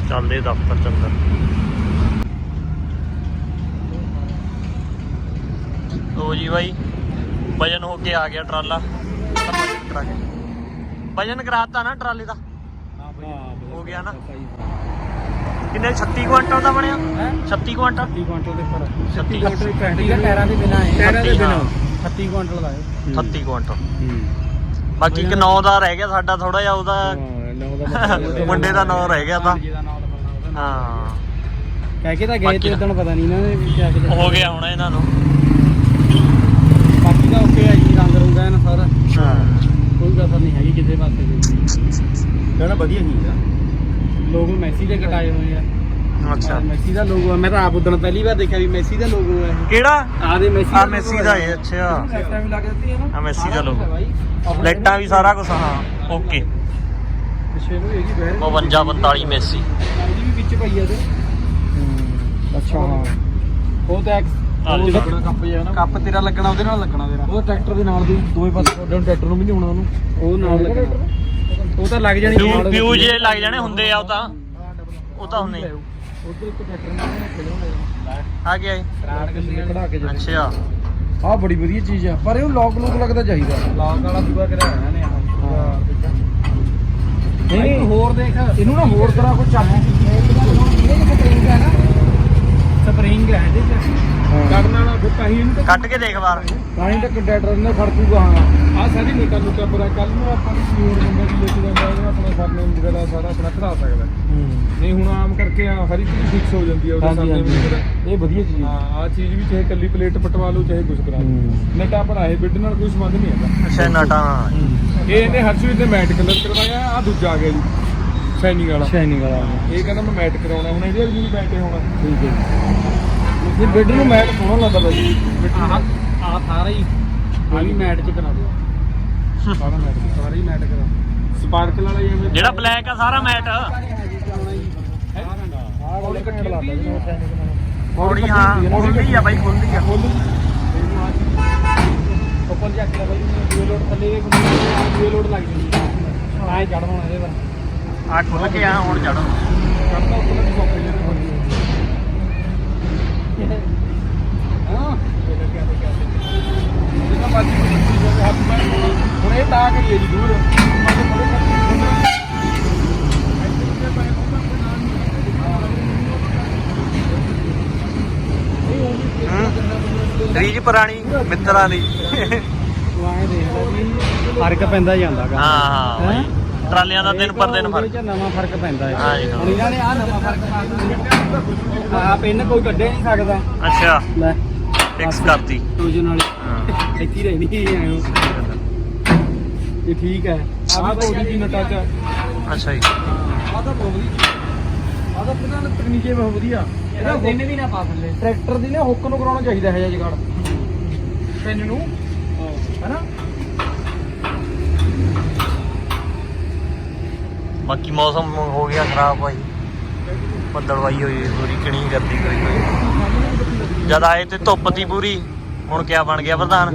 ਚੱਲਦੇ ਦਫ਼ਤਰ ਚ ਅੰਦਰ। ਲੋ ਜੀ ਬਾਈ ਵਜਨ ਹੋ ਕੇ ਆ ਗਿਆ ਟਰਾਲਾ। ਵਜਨ ਕਰਾਤਾ ਨਾ ਟਰਾਲੇ ਦਾ। ਹੋ ਗਿਆ ਨਾ। ਕਿੰਨੇ? 36 ਕੁਇੰਟਲ ਦਾ ਬਣਿਆ? 36 ਕੁਇੰਟਲ 30 ਕੁਇੰਟਲ ਦੇ ਪਰ 36 ਟਰੈਕਟਰ ਦਾ ਟਾਇਰਾਂ ਦੇ ਬਿਨਾ ਹੈ। ਟਾਇਰਾਂ ਦੇ ਬਿਨਾਂ। 36 ਕੁਇੰਟਲ ਦਾ ਹੈ। 38 ਕੁਇੰਟਲ ਹੂੰ। ਬਾਕੀ ਇੱਕ 9 ਦਾ ਰਹਿ ਗਿਆ ਸਾਡਾ ਥੋੜਾ ਜਿਹਾ ਉਹਦਾ ਮੁੰਡੇ ਦਾ ਨਾਂ ਰਹਿ ਗਿਆ ਤਾਂ। ਹਾਂ। ਕਹਿ ਕੇ ਤਾਂ ਗਏ ਬਾਕੀ ਤੇ ਉਦੋਂ ਪਤਾ ਨਹੀਂ ਨਾ ਕਿਆ ਕਿਤੇ ਹੋ ਗਿਆ ਹੁਣ ਇਹਨਾਂ ਨੂੰ। ਹਾਂ। ਕੋਈ ਕਸਰ ਨਹੀਂ ਹੈਗੀ ਕਿਸੇ ਪਾਸੇ ਦੀ ਕਹਿੰਦਾ ਵਧੀਆ ਚੀਜ਼ ਆ। ਲੋਗੋ ਮੈਸੀ ਦੇ ਕਟਾਏ ਹੋਏ ਆ। ਅੱਛਾ। ਮੈਸੀ ਦਾ ਲੋਗੋ ਆ। ਮੈਂ ਤਾਂ ਆਪ ਉਦੋਂ ਪਹਿਲੀ ਵਾਰ ਦੇਖਿਆ ਵੀ ਮੈਸੀ ਦਾ ਲੋਗੋ ਹੈ ਕਿਹੜਾ? ਆ ਦੇ ਮੈਸੀ ਆ ਮੈਸੀ ਦਾ ਹੈ ਅੱਛਾ। ਲਾਈਟਾਂ ਵੀ ਲੱਗ ਦਿੱਤੀਆਂ ਨਾ। ਆ ਮੈਸੀ ਦਾ ਹੈ ਬਾਈ। ਲਾਈਟਾਂ ਵੀ ਸਾਰਾ ਕੁਝ ਹਾਂ। ਓਕੇ। ਪਿੱਛੇ ਨੂੰ ਹੈਗੀ ਬਹਿਰ 52 45 ਮੈਸੀ। ਇਹਦੀ ਵੀ ਵਿੱਚ ਪਈ ਆ ਤੇ। ਅੱਛਾ ਹਾਂ। ਉਹ ਤਾਂ ਕੱਪ ਜਿਹਾ ਨਾ। ਕੱਪ ਤੇਰਾ ਲੱਗਣਾ ਉਹਦੇ ਨਾਲ ਲੱਗਣਾ ਤੇਰਾ। ਉਹ ਟਰੈਕਟਰ ਦੇ ਨਾਲ ਦੀ ਦੋਵੇਂ ਪਾਸੇ ਟਰੈਕਟਰ ਨੂੰ ਵੀ ਨਹੀਂ ਹੋਣਾ ਉਹਨੂੰ। ਉਹ ਨਾਲ ਲੱਗਣਾ। ਉਹ ਤਾਂ ਲੱਗ ਜਾਣੀ ਫਿਊ ਫਿਊ ਜੇ ਲੱਗ ਜਾਣੇ ਹੁੰਦੇ ਆ ਉਹ ਤਾਂ। ਉਹ ਤਾਂ ਹੁੰਦੇ ਉਧਰ ਇੱਕ ਟਰੈਕਟਰ ਨਾਲ ਖੇਡਣਾ ਆ। ਗਿਆ ਜੀ। ਰਾੜ ਕੇ ਕਢਾ ਕੇ ਅੱਛਾ। ਆ ਬੜੀ ਵਧੀਆ ਚੀਜ਼ ਆ ਪਰ ਇਹ ਲੌਕ ਲੂਕ ਲੱਗਦਾ ਚਾਹੀਦਾ। ਲੌਕ ਵਾਲਾ ਦੂਆ ਕਰਿਆ ਇਹਨਾਂ ਨੇ ਆਹ। ਨਹੀਂ ਨਹੀਂ। ਹੋਰ ਦੇਖ। ਇਹਨੂੰ ਨਾ ਹੋਰ ਤਰ੍ਹਾਂ ਕੋਈ ਚੱਲ। ਇਹ ਸਪਰਿੰਗ ਹੈ ਨਾ ਸਪਰਿੰਗ ਹੈ ਇਹਦੇ ਚ। ਕੱਢਣ ਵਾਲਾ ਫਿਰ ਤਾਂ ਹੀ ਇਹਨੂੰ ਕੱਟ ਕੇ ਦੇਖ ਬਾਰ ਤਾਂ ਹੀ ਤਾਂ ਕੰਡਕਟਰ ਨੇ ਖੜਕੂਗਾ ਹਾਂ। ਆ ਸਾਰੀ ਨੀਟਾ ਲੁੱਟਾ ਪਰ ਕੱਲ ਨੂੰ ਆਪਾਂ ਨੂੰ ਕੀ ਹੋਰ ਬੰਦਾ ਵੀ ਲੈ ਕੇ ਜਾਂਦਾ ਇਹਨੂੰ ਆਪਣਾ ਸਰਨੇਮ ਵਗੈਰਾ ਸਾਰਾ ਆਪਣਾ ਕਢਾ ਸਕਦਾ। ਨਹੀਂ ਹੁਣ ਆਮ ਕਰਕੇ ਆ ਹਰ ਇੱਕ ਚੀਜ਼ ਫਿਕਸ ਹੋ ਜਾਂਦੀ ਹੈ ਉਹਦੇ ਸਰਨੇਮ ਵਗੈਰਾ ਇਹ ਵਧੀਆ ਚੀਜ਼ ਹਾਂ। ਆ ਚੀਜ਼ ਵੀ ਚਾਹੇ ਕੱਲੀ ਪਲੇਟ ਪਟਵਾ ਲਓ ਚਾਹੇ ਕੁਝ ਕਰਾ ਲਓ। ਨਟਾ ਬਣਾਏ ਬਿੱਡ ਨਾਲ ਕੋਈ ਸੰਬੰਧ ਨਹੀਂ ਹੈਗਾ। ਅੱਛਾ ਨਟਾਂ ਇਹ ਇਹਨੇ ਹਰਸ਼ਵੀਰ ਨੇ ਮੈਟ ਕਲਰ ਕਰਵਾਇਆ ਆ ਦੂਜਾ ਆ ਗਿਆ ਜੀ ਸ਼ਾਈਨਿੰਗ ਵਾਲਾ। ਸ਼ਾਈਨਿੰਗ ਵਾਲਾ। ਇਹ ਕਹਿੰਦਾ ਮੈਂ ਮੈਟ ਕਰਾਉਣਾ ਹੁਣ ਇਹਦੇ ਵੀ ਹੀ ਹੋਣਾ। ਠੀਕ ਹੈ ਇਹ ਬਿੱਡ ਨੂੰ ਮੈਟ ਸੋਹਣਾ ਲੱਗਦਾ ਬਾਈ ਆਹ ਆ ਸਾਰਾ ਹੀ। ਆ ਵੀ ਮੈਟ ਚ ਕਰਾ ਦਿਓ। ਸਾਰਾ ਮੈਟ ਸਾਰਾ ਹੀ ਮੈਟ ਕਰਾ ਸਪਾਰਕਲ ਵਾਲਾ ਜਿਵੇਂ ਜਿਹੜਾ ਬਲੈਕ ਆ ਸਾਰਾ ਮੈਟ। ਕੱਟੀ ਲਾਦਾ ਬੋਡੀ ਹਾਂ। ਖੁੱਲਦੀ ਆ ਬਾਈ ਖੁੱਲਦੀ ਆ। ਉੱਪਰ ਜਾ ਕੇ ਬਾਈ ਦੂਏ ਲੋਡ ਥੱਲੇ ਦੇ ਦੂਏ ਲੋਡ ਲੱਗ ਜਾਂਦੀ ਆਏ ਚੜ ਹੋਣਾ ਇਹਦੇ ਪਰ ਆ ਖੁੱਲ ਕੇ ਆ ਹੁਣ ਚੜੋ ਕਰਦਾ ਉੱਪਰ ਦੀ ਸੌਕੇ ਹੁਣ ਇਹ ਤਾਂ ਕਰੀਏ ਜੀ ਦੂਰ ਰੀਜ ਪੁਰਾਣੀ ਮਿੱਤਰਾਂ ਦੀ। ਵਾਏ ਦੇਖ ਲਓ ਵੀ ਫ਼ਰਕ ਪੈਂਦਾ ਜਾਂਦਾ ਗਾ। ਹਾਂ ਹਾਂ ਟਰਾਲਿਆਂ ਦਾ ਦਿਨ ਪਰ ਦਿਨ ਫ਼ਰਕ। ਨਵਾਂ ਫ਼ਰਕ ਪੈਂਦਾ ਹੈ। ਹਾਂ ਜੀ, ਹਾਂ। ਹੁਣ ਇਹਨਾਂ ਨੇ ਆ ਨਵਾਂ ਫ਼ਰਕ ਪਾ ਆ ਪਿੰਨ ਕੋਈ ਕੱਢੇ ਨਹੀਂ ਸਕਦਾ। ਅੱਛਾ। ਲੈ। ਫਿਕਸ ਕਰਤੀ। ਟੋਜਨ ਵਾਲੀ ਹਾਂ। ਇੱਥੇ ਰਹਿਣੀ ਐਂ ਇਹ। ਠੀਕ ਹੈ। ਉਹਦੀ ਵੀ ਨਟਾ ਚ। ਅੱਛਾ ਜੀ। ਆ ਤਾਂ ਬਹੁਤ ਵਧੀਆ ਆ ਤਾਂ ਪਤਾ ਨਾ ਤਕਨੀਕੇ ਬਹੁਤ ਵਧੀਆ। ਇਹਦਾ ਦਿਨ ਵੀ ਨਾ ਪਾ ਥੱਲੇ। ਟਰੈਕਟਰ ਦੀ ਨਾ ਹੁੱਕ ਨੂੰ ਕਰਾਉਣਾ ਚਾਹੀਦਾ ਹੈ ਜਗੜ। ਪਿੰਨ ਨੂੰ। ਹੈਨਾ? ਬਾਕੀ ਮੌਸਮ ਹੋ ਗਿਆ ਖਰਾਬ ਭਾਈ। ਬੱਦਲਵਾਈ ਹੋਈ ਪੂਰੀ ਕਿਣੀ ਕਰਦੀ ਕੋਈ ਕੋਈ ਜਦ ਆਏ ਤੇ ਧੁੱਪ ਤੀ ਪੂਰੀ ਹੁਣ ਕਿਆ ਬਣ ਗਿਆ ਪ੍ਰਧਾਨ?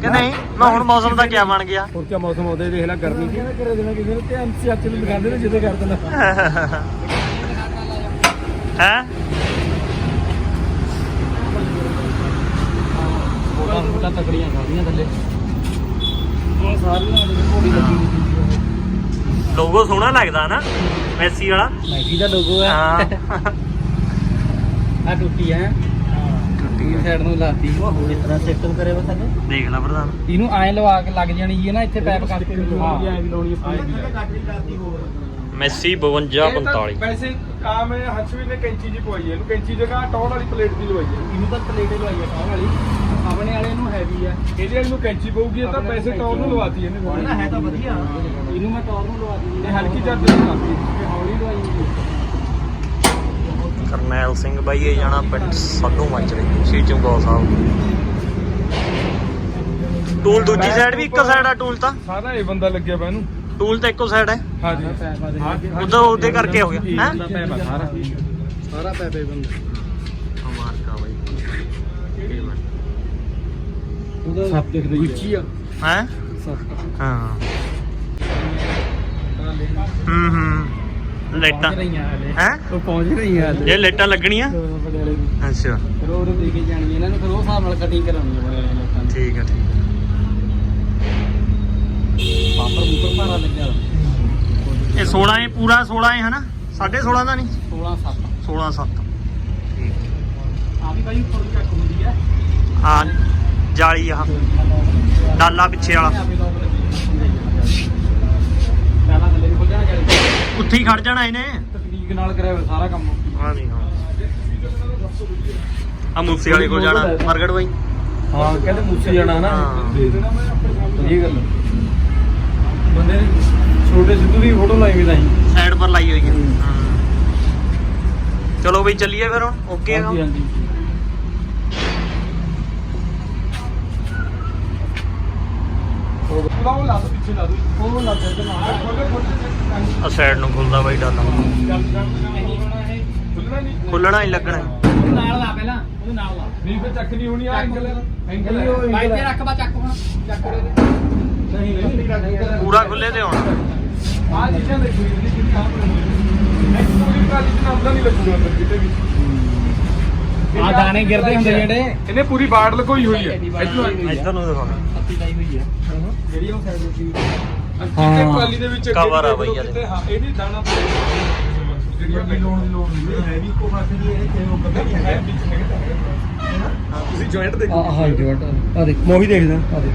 ਕਿ ਨਹੀਂ ਮੈਂ ਹੁਣ ਮੌਸਮ ਦਾ ਕਿਆ ਬਣ ਗਿਆ? ਹੋਰ ਕੀ ਮੌਸਮ ਉਹਦੇ ਦੇਖ ਲੈ ਗਰਮੀ ਕੀ ਨਾ ਕਰੇ ਦੇਣਾ ਕਿਸੇ ਨੂੰ ਧਿਆਨ ਸੀ ਅੱਛੇ ਨੂੰ ਲਗਾਉਂਦੇ ਨੇ ਜਿੱਦੇ ਕਰ ਦੇਣਾ ਹੈ? ਬੋਲਾ ਬੋਲਾ ਤਕੜੀਆਂ ਖਾਦੀਆਂ ਥੱਲੇ। ਉਹ ਸਾਰੀਆਂ ਦੇ ਘੋੜੀ ਲੱਗੀ ਹੋਈ ਲੋਗੋ ਸੋਹਣਾ ਲੱਗਦਾ ਨਾ ਮੈਸੀ ਵਾਲਾ। ਮੈਗੀ ਦਾ ਲੋਗੋ ਹੈ। ਹਾਂ ਆ। ਟੁੱਟੀ ਹੈ ਟੁੱਟੀ ਸਾਈਡ ਨੂੰ ਲਾਤੀ। ਇਸ ਤਰ੍ਹਾਂ ਸੈਕਟਲ ਕਰੇ ਵਾ ਥੱਲੇ ਦੇਖ ਲੈ ਪ੍ਰਧਾਨ। ਇਹਨੂੰ ਐਂ ਲਵਾ ਕੇ ਲੱਗ ਜਾਣੀ ਜੀ ਨਾ ਇੱਥੇ ਪੈਪ ਕਰਕੇ ਹਾਂ ਐ ਵੀ ਲਾਉਣੀ ਹੈ ਮੈਸੀ 52 45 ਵੈਸੇ ਆਮ ਹੈ ਹਰਸ਼ਵੀਰ ਨੇ ਕੈਂਚੀ ਜੀ ਪਵਾਈ ਹੈ ਇਹਨੂੰ ਕੈਂਚੀ ਜਗ੍ਹਾ ਟੌਰ ਵਾਲੀ ਪਲੇਟ ਦੀ ਲਵਾਈ ਹੈ ਇਹਨੂੰ ਤਾਂ ਪਲੇਟੇ ਲਵਾਈ ਆ ਟੌਰ ਵਾਲੀ। ਆਪਣੇ ਵਾਲੇ ਨੂੰ ਹੈਵੀ ਆ। ਇਹਦੇ ਵਾਲੀ ਨੂੰ ਕੈਂਚੀ ਪਊਗੀ ਇਹ ਤਾਂ ਪੈਸੇ ਟੌਰ ਨੂੰ ਲਵਾਤੀ ਇਹਨੇ ਥੋੜ੍ਹੀ। ਨਾ ਹੈ ਤਾਂ ਵਧੀਆ। ਇਹਨੂੰ ਮੈਂ ਟੌਰ ਨੂੰ ਲਵਾ ਦਿੱਤੀ ਇਹ ਹਲਕੀ ਚੱਦ ਦੀ ਲਾਤੀ ਹੌਲੀ ਲਵਾਈ ਕਰਨੈਲ ਸਿੰਘ ਬਾਈ ਇਹ ਜਾਣਾ ਪਿੰਡ ਸਾਧੂ ਮਾਜਰੇ ਸ਼੍ਰੀ ਚਮਕੌਰ ਸਾਹਿਬ। ਟੂਲ ਦੂਜੀ ਸਾਈਡ ਵੀ ਇੱਕੋ ਸਾਈਡ ਆ ਟੂਲ ਤਾਂ? ਸਾਰਾ ਇਹ ਬੰਦਾ ਲੱਗਿਆ ਵਾ ਇਹਨੂੰ। ਟੂਲ ਤਾਂ ਇੱਕੋ ਸਾਈਡ ਹੈ? ਹਾਂਜੀ। ਉਧਰ ਉਹਦੇ ਕਰਕੇ ਹੋ ਗਿਆ ਹੈ? ਸਾਰਾ। ਪੈਪੇ ਬੰਦਾ ਮਾਰਕਾ ਬਾਈ ਉਹਦਾ ਸੱਪ ਦਿਖਦਾ ਉੱਚੀ ਆ। ਹੈ? ਸੱਪ ਹਾਂ। ਹੂੰ ਹੂੰ। ਲਾਈਟਾਂ ਹੈ? ਉਹ ਪਹੁੰਚ ਰਹੀਆਂ ਹਲੇ। ਇਹ ਲਾਈਟਾਂ ਲੱਗਣੀਆਂ? ਪਟਿਆਲੇ ਨੂੰ ਅੱਛਾ। ਫਿਰ ਉਹ ਦੇ ਕੇ ਜਾਣੀ ਇਹਨਾਂ ਨੂੰ ਫਿਰ ਉਹ ਹਿਸਾਬ ਨਾਲ ਕਟਿੰਗ ਕਰਾਉਣੀ ਹੈ ਬੜੇ ਲੋਕਾਂ ਨੇ ਠੀਕ ਹੈ ਠੀਕ ਪਾਪਰ ਮੂਪਰ ਭਾਰਾ ਲੱਗਿਆ ਇਹ 16 ਹੈ ਪੂਰਾ 16 ਹੈ ਹਨਾ? 16.5 ਦਾ ਨਹੀਂ? 16 7 16 7 ਆ ਵੀ ਬਾਈ ਉੱਪਰ ਚੱਕ ਹੁੰਦੀ ਹੈ ਹਾਂ। ਜਾਲੀ ਆ। ਡਾਲਾ ਪਿੱਛੇ ਵਾਲਾ। ਨੂੰ ਉੱਥੇ ਹੀ ਖੜ ਜਾਣਾ ਇਹਨੇ। ਤਕਨੀਕ ਨਾਲ ਕਰਿਆ ਹੋਇਆ ਸਾਰਾ ਕੰਮ। ਹਾਂ ਨਹੀਂ ਹਾਂ। ਆ ਮੂਸੇ ਵਾਲੇ ਕੋਲ ਜਾਣਾ ਪ੍ਰਗਟ ਬਾਈ। ਹਾਂ ਕਹਿੰਦੇ ਮੁੱਛ ਜਾਣਾ ਨਾ। ਹਾਂ। ਇਹ ਗੱਲ ਪੂਰੀ ਫੋਟੋ ਲਾਈ ਵੀ ਤਾਂ ਸਾਈਡ ਪਰ ਲਾਈ ਹੋਈ ਹੈ। ਚਲੋ ਬਈ ਚੱਲੀਏ ਫਿਰ ਹੁਣ। ਓਕੇ ਹਾਂਜੀ ਹਾਂਜੀ। ਲਾਓ ਲਾ ਦੋ ਪਿੱਛੇ ਲਾ ਦੋ ਉਹ ਲੱਗ ਤੇ ਨਾਲ ਖੋਲੇ ਖੋਲੇ ਆ ਸਾਈਡ ਨੂੰ ਖੁੱਲਦਾ ਬਾਈ ਡਾਲਾ। ਖੁੱਲਣਾ ਨਹੀਂ ਖੁੱਲਣਾ ਹੀ ਲੱਗਣਾ। ਨਾਲ ਲਾ ਪਹਿਲਾਂ ਉਹਦੇ ਨਾਲ ਲਾ ਨਹੀਂ ਫਿਰ ਚੱਕ ਨਹੀਂ ਹੋਣੀ ਆ ਐਂਗਲ ਐਂਗਲ ਨਹੀਂ, ਉਹ- ਬਾਈ ਤੇ ਰੱਖ ਬਾ ਚੱਕ ਹੁਣ। ਚੱਕ ਦੇ ਨਹੀਂ ਨਹੀਂ ਪੂਰਾ ਖੁੱਲੇ ਤੇ ਹੁਣ। ਆ ਚੀਜ਼ਾਂ ਦੇਖੋ ਜੀ ਜਿਹੜੀ ਆਪ ਇੱਕ ਪੂਰੀ ਕਾਲੀ ਚ ਨਾਮਦਾ ਨਹੀਂ ਲੱਗੂਗਾ ਅੰਦਰ ਕਿਤੇ ਵੀ। ਆ ਦਾਣੇ ਗਿਰਦੇ ਹੁੰਦੇ ਜਿਹੜੇ। ਇਹਨੇ ਪੂਰੀ ਬਾੜ ਲਗੋਈ ਹੋਈ ਹੈ। ਇੱਧਰੋਂ ਇੱਧਰ ਨੂੰ ਦਿਖਾਉਣਾ ਪੱਤੀ ਲਾਈ ਹੋਈ ਹੈ। ਜਿਹੜੀ ਉਹ ਸਾਈਡ ਤੇ ਕਿਤੇ ਕਾਲੀ ਦੇ ਵਿੱਚ Cover ਆ ਬਈ ਇਹਦੇ। ਕਿਤੇ ਹਾਂ ਇਹ ਨਹੀਂ ਦਾਣਾ ਜਿਹੜੀ ਵੱਡੀ ਲੋੜ ਦੀ ਲੋੜ ਨਹੀਂ। ਹੈ ਵੀ ਕੋ ਪਾਸੇ ਦੀ ਇਹ ਕਿਵੇਂ ਉੱਪਰ ਹੈ ਵਿੱਚ ਹੈਗਾ ਤਾਂ ਹੈਗਾ। ਹਾਂ। ਤੁਸੀਂ ਜੁਆਇੰਟ ਦੇਖੋ। ਹਾਂ ਜੋਟ ਆ। ਦੇਖ। ਮੈਂ ਵੀ ਦੇਖਦਾ ਆ। ਦੇਖ।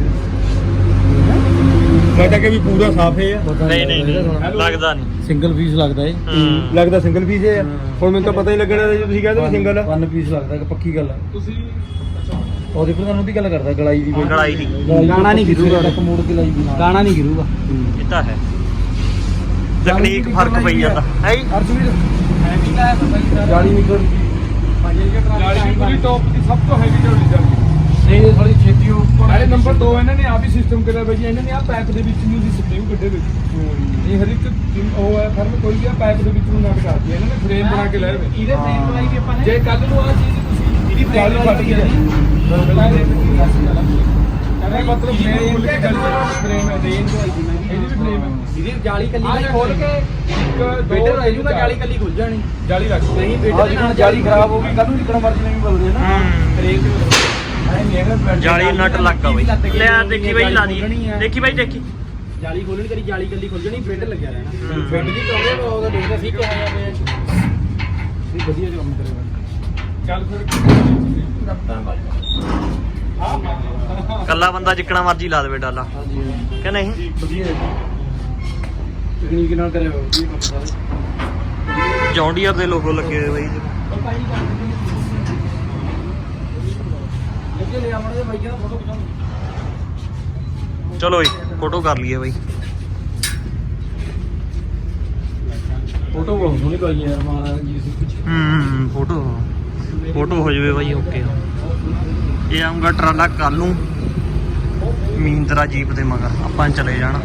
ਮੈਂ ਤਾਂ ਕਿ ਵੀ ਪੂਰਾ ਸਾਫ਼ ਹੈ ਨਹੀਂ ਨਹੀਂ ਨਹੀਂ ਲੱਗਦਾ ਨਹੀਂ। ਸਿੰਗਲ ਪੀਸ ਲੱਗਦਾ ਏ ਹੂੰ। ਲੱਗਦਾ ਸਿੰਗਲ ਪੀਸ ਹੈ। ਹੁਣ ਮੈਨੂੰ ਤਾਂ ਪਤਾ ਹੀ ਲੱਗਣਾ ਜੇ ਤੁਸੀਂ ਕਹਿੰਦੇ ਵੀ ਸਿੰਗਲ ਵਨ ਪੀਸ ਲੱਗਦਾ ਕਿ ਪੱਕੀ ਗੱਲ ਆ। ਤੁਸੀਂ ਉਹਦੇ ਪ੍ਰਧਾਨ ਦੀ ਗੱਲ ਕਰਦਾ ਗਲਾਈ ਦੀ ਗਲਾਈ ਦੀ ਗਾਣਾ ਨਹੀਂ ਗਿਰੂਗਾ। ਤੱਕ ਮੋੜ ਕੇ ਲਾਈ ਦੀ ਗਾਣਾ ਨਹੀਂ ਗਿਰੂਗਾ। ਇਹ ਤਾਂ ਹੈ। ਤਕਨੀਕ ਫ਼ਰਕ ਪਈ ਜਾਂਦਾ ਹੈ ਜੀ? ਅਰਸ਼ਵੀਰ ਹੈਵੀ ਲਾਇਆ ਪਤਾ ਜਾਲੀ ਨਿਕਲ ਜਾਲੀ ਵੀ ਪੂਰੀ ਟੌਪ ਦੀ ਸਭ ਤੋਂ ਹੈਵੀ ਜਾਲੀ ਜਾਲੀ ਨਹੀਂ ਇਹ ਥੋੜੀ ਛੇਤੀ ਉੱਪਰ ਅਰੇ ਨੰਬਰ 2 ਇਹਨਾਂ ਨੇ ਆਪ ਹੀ ਸਿਸਟਮ ਕਰਿਆ ਬਈ ਇਹਨਾਂ ਨੇ ਆ ਪੈਪ ਦੇ ਵਿੱਚ ਨੂੰ ਦੀ ਸਪਰਿੰਗ ਕੱਢੇ ਵਿੱਚ ਇਹ ਹਰ ਇੱਕ ਉਹ ਹੈ ਫਰਮ ਕੋਈ ਵੀ ਪੈਪ ਦੇ ਵਿੱਚ ਨੂੰ ਨਟ ਕਰਦੀ ਹੈ। ਇਹਨਾਂ ਨੇ ਫਰੇਮ ਬਣਾ ਕੇ ਹੋਏ ਇਹਦੇ ਫਰੇਮ ਬਣਾਈ ਵੀ ਆਪਾਂ ਨੇ। ਜੇ ਕੱਲ ਨੂੰ ਆ ਚੀਜ਼ ਤੁਸੀਂ ਜਾਲੀ frame ਫਟ ਗਈ ਕਹਿੰਦਾ ਮਤਲਬ ਫਰੇਮ ਖੁੱਲ ਕੇ ਚੱਲ ਫਰੇਮ ਹੈ ਰੇਂਜ ਇਹਦੀ ਵੀ ਫਰੇਮ ਹੈ। ਇਹਦੀ ਜਾਲੀ ਕੱਲੀ ਖੋਲ। ਕੇ ਇੱਕ ਦੋ ਬੇਟਰ ਰਹਿ ਜੂਗਾ ਚਾਰ। ਜਾਲੀ ਕੱਲੀ ਖੁੱਲ ਜਾਣੀ। ਜਾਲੀ ਲੱਗ ਨਹੀਂ ਬੇਟਰ ਜਾਲੀ ਖਰਾਬ ਹੋ ਗਈ ਕੱਲ ਨੂੰ ਜਿੱਕਣਾ ਮਰਜ਼ੀ ਨਹੀਂ ਬਦਲਦੇ ਨਾ। ਨਹੀਂ ਹੈਗਾ ਜਾਲੀ ਨਟ ਲੱਗਾ ਬਾਈ। ਲੈ ਆ ਦੇਖੀ ਬਾਈ ਲਾ ਦੀ। ਦੇਖੀ ਬਾਈ ਦੇਖੀ। ਜਾਲੀ ਖੋਲਣੀ ਕਰੀ ਜਾਲੀ ਕੱਲੀ ਖੁੱਲ ਜਾਣੀ ਬੇਟਰ ਲੱਗਿਆ ਰਹਿਣਾ। ਫਿੱਟ ਦੀ ਕਹੋਗੇ ਮੈਂ ਉਹਦਾ ਦੇਖਦਾ ਸੀ ਕਿਹਾ ਜਾਵੇ ਇਹ ਵਧੀਆ ਕੰਮ ਕਰੇਗਾ ਚੱਲ ਫਿਰ। ਕੱਲਾ ਬੰਦਾ ਜਿੱਕਣਾ ਮਰਜ਼ੀ ਲਾ ਦੇਵੇ ਡਾਲਾ। ਹਾਂਜੀ ਕਿ ਨਹੀਂ? ਵਧੀਆ ਤਕਨੀਕ ਨਾਲ ਕਰਿਆ ਸਾਰੇ। ਜੌਂਡੀਅਰ ਦੇ ਲੋਗੋ ਲੱਗੇ ਹੋਏ ਬਾਈ। ਲੱਗੇ ਲੈ ਆਵਣ ਦੇ ਬਾਈਕਾਂ ਦਾ ਫੋਟੋ ਖਿਚਾਉਂ ਚਲੋ ਜੀ ਫੋਟੋ ਕਰ ਲਈਏ ਬਾਈ। ਫੋਟੋ ਬਹੁਤ ਸੋਹਣੀ ਪਾਈ ਯਾਰ ਮਹਾਰਾਜ ਜੀ ਸੀ ਹੂੰ ਫੋਟੋ। ਫੋਟੋ ਹੋ ਜਾਵੇ ਬਾਈ, ਓਕੇ। ਇਹ ਆਉਂਗਾ ਟਰਾਲਾ ਕੱਲ ਨੂੰ ਮੀਂਦਰਾ ਜੀਪ ਦੇ ਮਗਰ। ਆਪਾਂ ਚਲੇ ਜਾਣਾ।